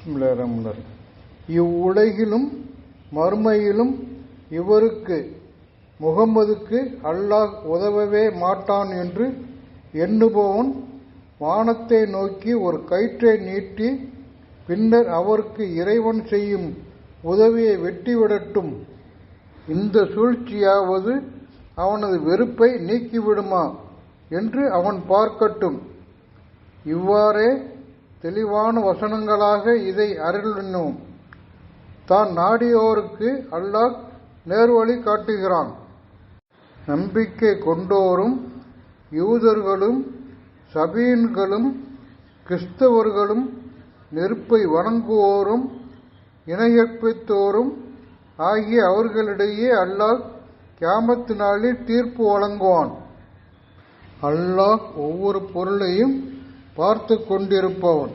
பிஸ்மில்லாஹிர்ரஹ்மானிர்ரஹீம். இவ்வுலகிலும் மறுமையிலும் இவருக்கு முகம்மதுக்கு அல்லாஹ் உதவவே மாட்டான் என்று எண்ணுபவன் வானத்தை நோக்கி ஒரு கயிற்றை நீட்டி பின்னர் அவருக்கு இறைவன் செய்யும் உதவியை வெட்டிவிடட்டும் இந்த சூழ்ச்சியாவது அவனது வெறுப்பை நீக்கிவிடுமா என்று அவன் பார்க்கட்டும் இவ்வாறே தெளிவான வசனங்களாக இதை அருளினோம். தான் நாடியோருக்கு அல்லாஹ் நேர்வழி காட்டுகிறான். நம்பிக்கை கொண்டோரும் யூதர்களும் சபீன்களும் கிறிஸ்தவர்களும் நெருப்பை வணங்குவோரும் இணையற்பித்தோரும் ஆகிய அவர்களிடையே அல்லாஹ் கியாமத்து நாளில் தீர்ப்பு வழங்குவான். அல்லாஹ் ஒவ்வொரு பொருளையும் பார்த்து கொண்டிருப்பவன்.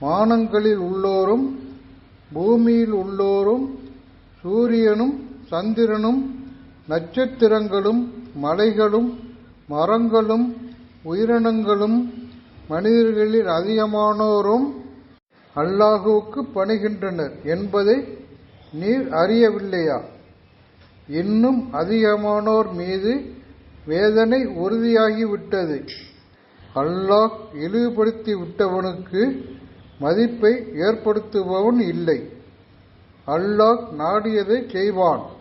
வானங்களில் உள்ளோரும் பூமியில் உள்ளோரும் சூரியனும் சந்திரனும் நட்சத்திரங்களும் மலைகளும் மரங்களும் உயிரினங்களும் மனிதர்களில் அதிகமானோரும் அல்லாஹுவுக்கு பணிகின்றனர் என்பதை நீர் அறியவில்லையா? இன்னும் அதிகமானோர் மீது வேதனை உறுதியாகிவிட்டது. அல்லாஹ் இழிவுபடுத்தி விட்டவனுக்கு மதிப்பை ஏற்படுத்துபவன் இல்லை. அல்லாஹ் நாடியதை செய்வான்.